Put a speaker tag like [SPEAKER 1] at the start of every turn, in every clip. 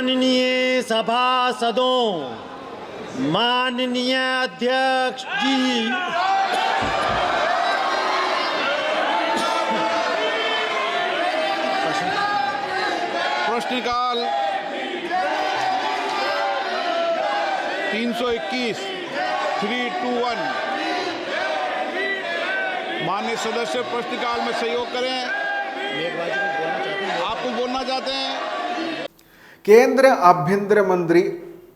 [SPEAKER 1] माननीय सभासदों माननीय अध्यक्ष जी।
[SPEAKER 2] प्रश्नकाल 321 321 माननीय सदस्य प्रश्नकाल में सहयोग करें। आप कुछ बोलना चाहते हैं?
[SPEAKER 3] കേന്ദ്ര ആഭ്യന്തരമന്ത്രി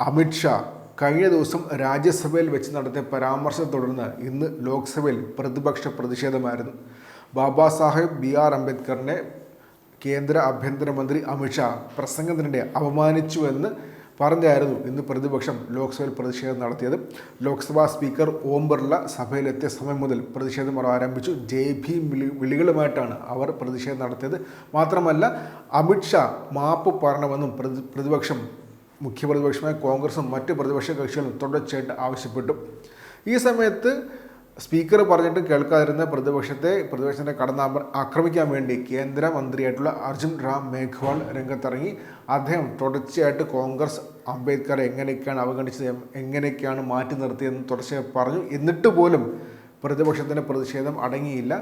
[SPEAKER 3] അമിത്ഷാ കഴിഞ്ഞ ദിവസം രാജ്യസഭയിൽ വെച്ച് നടത്തിയ പരാമർശത്തെ തുടർന്ന് ഇന്ന് ലോക്സഭയിൽ പ്രതിപക്ഷ പ്രതിഷേധമായിരുന്നു. ബാബാ സാഹേബ് ബി ആർ അംബേദ്കറിനെ കേന്ദ്ര ആഭ്യന്തരമന്ത്രി അമിത്ഷാ പ്രസംഗത്തിനിടെ അപമാനിച്ചുവെന്ന് പറഞ്ഞായിരുന്നു ഇന്ന് പ്രതിപക്ഷം ലോക്സഭയിൽ പ്രതിഷേധം നടത്തിയത്. ലോക്സഭാ സ്പീക്കർ ഓം ബിർള സഭയിലെത്തിയ സമയം മുതൽ പ്രതിഷേധം ആരംഭിച്ചു. ജയ് ഭീം വിളികളുമായിട്ടാണ് അവർ പ്രതിഷേധം നടത്തിയത്. മാത്രമല്ല അമിത്ഷാ മാപ്പ് പറയണമെന്നും പ്രതി പ്രതിപക്ഷം മുഖ്യപ്രതിപക്ഷമായ കോൺഗ്രസും മറ്റ് പ്രതിപക്ഷ കക്ഷികളും തുടർച്ചയായിട്ട് ആവശ്യപ്പെട്ടു. ഈ സമയത്ത് സ്പീക്കർ പറഞ്ഞിട്ട് കേൾക്കാതിരുന്ന പ്രതിപക്ഷത്തെ പ്രതിപക്ഷത്തെ കടന്ന് ആക്രമിക്കാൻ വേണ്ടി കേന്ദ്രമന്ത്രിയായിട്ടുള്ള അർജുൻ റാം മേഘ്വാൾ രംഗത്തിറങ്ങി. അദ്ദേഹം തുടർച്ചയായിട്ട് കോൺഗ്രസ് അംബേദ്കറെ എങ്ങനെയൊക്കെയാണ് അവഗണിച്ചത് എങ്ങനെയൊക്കെയാണ് മാറ്റി നിർത്തിയതെന്ന് തുടർച്ചയായി പറഞ്ഞു. എന്നിട്ട് പോലും പ്രതിപക്ഷത്തിന്റെ പ്രതിഷേധം അടങ്ങിയില്ല.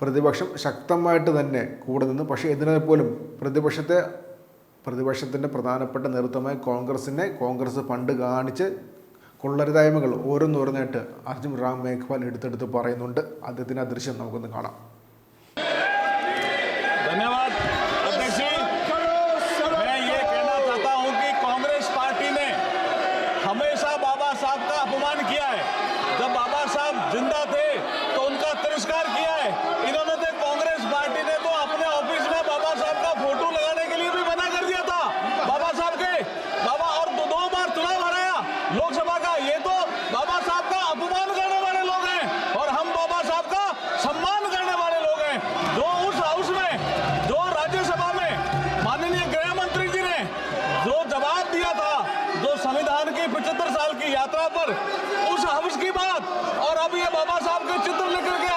[SPEAKER 3] പ്രതിപക്ഷം ശക്തമായിട്ട് തന്നെ കൂടെ നിന്നു. പക്ഷേ ഇതിനെ പോലും പ്രതിപക്ഷത്തെ പ്രതിപക്ഷത്തിന്റെ പ്രധാനപ്പെട്ട നേതൃത്വമായ കോൺഗ്രസിനെ കോൺഗ്രസ് പണ്ട് കാണിച്ച് കൊള്ളരുതായ്മകൾ ഓരോന്നോരോന്നായിട്ട് അർജുൻ റാം മേഘ്വാൽ എടുത്തെടുത്ത് പറയുന്നുണ്ട് അദ്ദേഹത്തിൻ്റെ ആ ദൃശ്യം നമുക്കൊന്ന് കാണാം
[SPEAKER 4] धन्यवाद जो संविधान की पचहत्तर साल की यात्रा पर उस हाउस की बात और अब ये बाबा साहब के चित्र लेकर के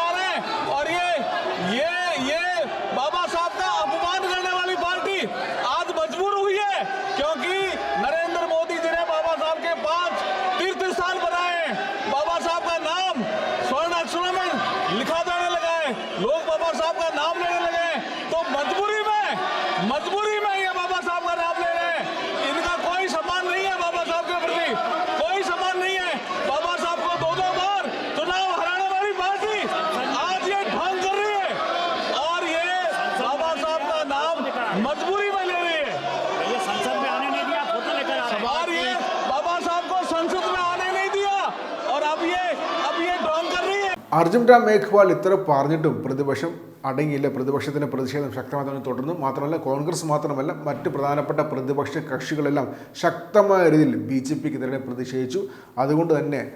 [SPEAKER 3] അർജുൻ രാം മേഘ്വാൾ ഇത്ര പറഞ്ഞിട്ടും പ്രതിപക്ഷം അടങ്ങിയില്ല. പ്രതിപക്ഷത്തിന്റെ പ്രതിഷേധം ശക്തമായി തുടർന്നു. മാത്രമല്ല കോൺഗ്രസ് മാത്രമല്ല മറ്റ് പ്രധാനപ്പെട്ട പ്രതിപക്ഷ കക്ഷികളെല്ലാം ശക്തമായ രീതിയിൽ ബി ജെ പിക്കെതിരെ പ്രതിഷേധിച്ചു. അതുകൊണ്ട് തന്നെ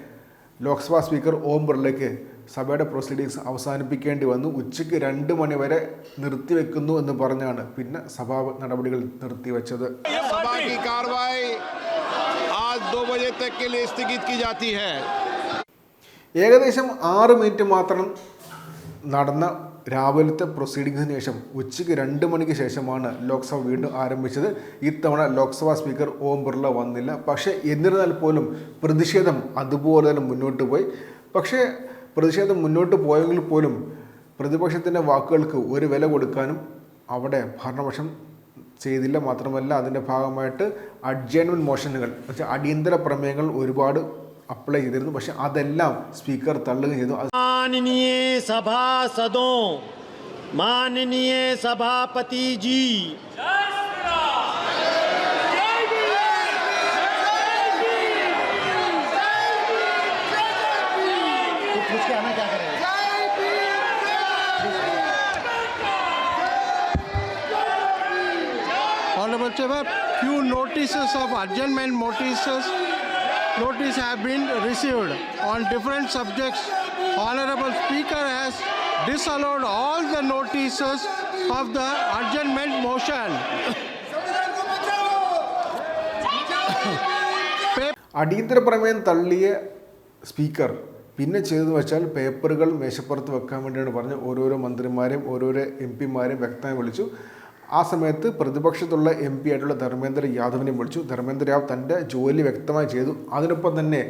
[SPEAKER 3] ലോക്സഭാ സ്പീക്കർ ഓം ബിർളയ്ക്ക് സഭയുടെ പ്രൊസീഡിങ്സ് അവസാനിപ്പിക്കേണ്ടി വന്നു. ഉച്ചയ്ക്ക് രണ്ട് മണിവരെ നിർത്തിവെക്കുന്നു എന്ന് പറഞ്ഞാണ് പിന്നെ സഭാ നടപടികൾ നിർത്തിവെച്ചത്.
[SPEAKER 2] സഭാ കാർവായി ആജ് ദോ ബജെ തക് സ്ഥഗിത് ജാതി ഹൈ.
[SPEAKER 3] ഏകദേശം ആറ് മിനിറ്റ് മാത്രം നടന്ന രാവിലത്തെ പ്രൊസീഡിങ്സിന് ശേഷം ഉച്ചയ്ക്ക് രണ്ട് മണിക്ക് ശേഷമാണ് ലോക്സഭ വീണ്ടും ആരംഭിച്ചത്. ഇത്തവണ ലോക്സഭാ സ്പീക്കർ ഓം ബിർള വന്നില്ല. പക്ഷേ എന്നിരുന്നാൽ പോലും പ്രതിഷേധം അതുപോലെ തന്നെ മുന്നോട്ട് പോയി. പക്ഷേ പ്രതിഷേധം മുന്നോട്ട് പോയെങ്കിൽ പോലും പ്രതിപക്ഷത്തിന്റെ വാക്കുകൾക്ക് ഒരു വില കൊടുക്കാനും അവിടെ ഭരണപക്ഷം ചെയ്തില്ല. മാത്രമല്ല അതിന്റെ ഭാഗമായിട്ട് അഡ്ജൈൻമെന്റ് മോഷനുകൾ വെച്ചാൽ അടിയന്തര പ്രമേയങ്ങൾ ഒരുപാട് അപ്ലൈ ചെയ്തിരുന്നു പക്ഷേ അതെല്ലാം സ്പീക്കർ തള്ളുകയും ചെയ്തു
[SPEAKER 1] മാനനീയ സഭാസദോ മാനനീയ സഭാപതി ji
[SPEAKER 5] Honorable Chamber, few notices of adjournment notices notice have been received on different subjects. Honorable Speaker has disallowed all the notices of the adjournment motion.
[SPEAKER 3] അടിയന്തര പ്രമേയം തള്ളിയ സ്പീക്കർ പിന്നെ ചെയ്തു വെച്ചാൽ പേപ്പറുകൾ മേശപ്പുറത്ത് വെക്കാൻ വേണ്ടിയാണ് പറഞ്ഞ് ഓരോരോ മന്ത്രിമാരെയും ഓരോരോ എം പിമാരെയും വ്യക്തമായി വിളിച്ചു ആ സമയത്ത് പ്രതിപക്ഷത്തുള്ള എം പി ആയിട്ടുള്ള ധർമ്മേന്ദ്ര യാദവിനെ വിളിച്ചു ധർമ്മേന്ദ്ര യാദവ് തൻ്റെ ജോലി വ്യക്തമായി ചെയ്തു അതിനൊപ്പം തന്നെ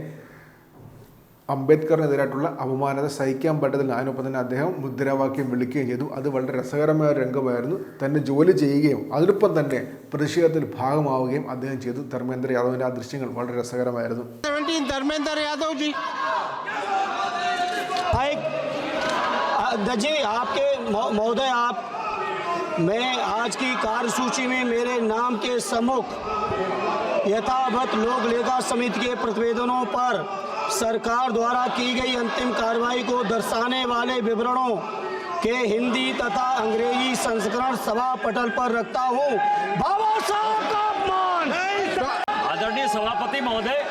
[SPEAKER 3] അംബേദ്കറിനെതിരായിട്ടുള്ള അപമാനത സഹിക്കാൻ പറ്റത്തില്ല അതിനൊപ്പം തന്നെ അദ്ദേഹം മുദ്രാവാക്യം വിളിക്കുകയും ചെയ്തു അത് വളരെ രസകരമായ ഒരു രംഗമായിരുന്നു തന്നെ ജോലി ചെയ്യുകയും അതിനൊപ്പം തന്നെ പ്രതിഷേധത്തിൽ ഭാഗമാവുകയും അദ്ദേഹം ചെയ്തു ധർമ്മേന്ദ്ര യാദവിൻ്റെ ആ ദൃശ്യങ്ങൾ വളരെ രസകരമായിരുന്നു
[SPEAKER 5] 17 धर्मेंद्र यादव जी
[SPEAKER 6] भाई अध्यक्ष जी आपके महो- महोदय आप मैं आज की कार्यसूची में मेरे नाम के सम्मुख यथावत लोक लेखा समिति के प्रतिवेदनों पर सरकार द्वारा की गई अंतिम कार्रवाई को दर्शाने वाले विवरणों के हिंदी तथा अंग्रेज़ी संस्करण सभा पटल पर रखता हूँ। बाबा साहब का अपमान!
[SPEAKER 7] आदरणीय सभापति महोदय,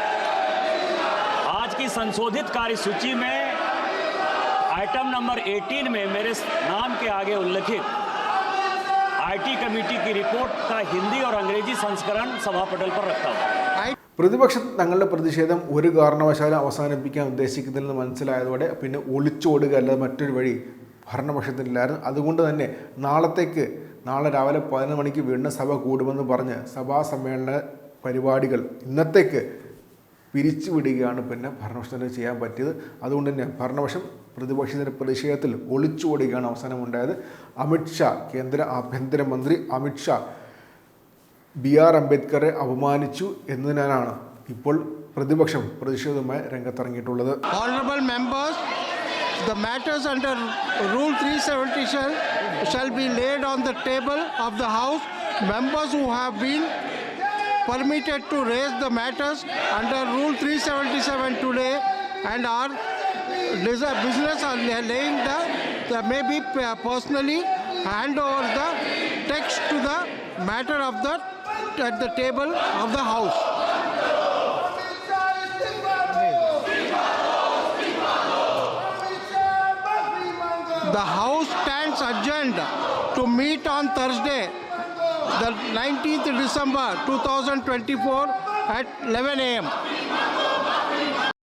[SPEAKER 7] आज की संशोधित कार्यसूची में आइटम नंबर 18 में मेरे नाम के आगे उल्लिखित आईटी कमेटी की रिपोर्ट का हिंदी और अंग्रेजी संस्करण सभा पटल पर रखता हूँ
[SPEAKER 3] പ്രതിപക്ഷം തങ്ങളുടെ പ്രതിഷേധം ഒരു കാരണവശാലും അവസാനിപ്പിക്കാൻ ഉദ്ദേശിക്കുന്നില്ലെന്ന് മനസ്സിലായതോടെ പിന്നെ ഒളിച്ചോടുക അല്ലാതെ മറ്റൊരു വഴി ഭരണപക്ഷത്തിനില്ലായിരുന്നു അതുകൊണ്ട് തന്നെ നാളത്തേക്ക് നാളെ രാവിലെ പതിനൊന്ന് മണിക്ക് വീണ്ടും സഭ കൂടുമെന്ന് പറഞ്ഞ് സഭാ സമ്മേളന പരിപാടികൾ ഇന്നത്തേക്ക് പിരിച്ചുവിടുകയാണ് പിന്നെ ഭരണപക്ഷത്തിന് ചെയ്യാൻ പറ്റിയത്. അതുകൊണ്ട് തന്നെ ഭരണപക്ഷം പ്രതിപക്ഷത്തിന്റെ പ്രതിഷേധത്തിൽ അവസാനം ഉണ്ടായത് അമിത്ഷാ കേന്ദ്ര ആഭ്യന്തരമന്ത്രി അമിത്ഷാ ബി ആർ അംബേദ്കറെ അപമാനിച്ചു എന്നതിനാണ് ഇപ്പോൾ പ്രതിപക്ഷം പ്രതിഷേധവുമായി രംഗത്തിറങ്ങിയിട്ടുള്ളത്.
[SPEAKER 5] Honorable members, the matters under Rule 370 shall, shall be laid on the table of the House. Members who have been permitted to raise the matters under Rule 377 today and are business are laying the, the may be uh, personally hand over the text to the matter of the at the table of the House. The House stands adjourned to meet on Thursday, the 19th December 2024 at 11 a.m.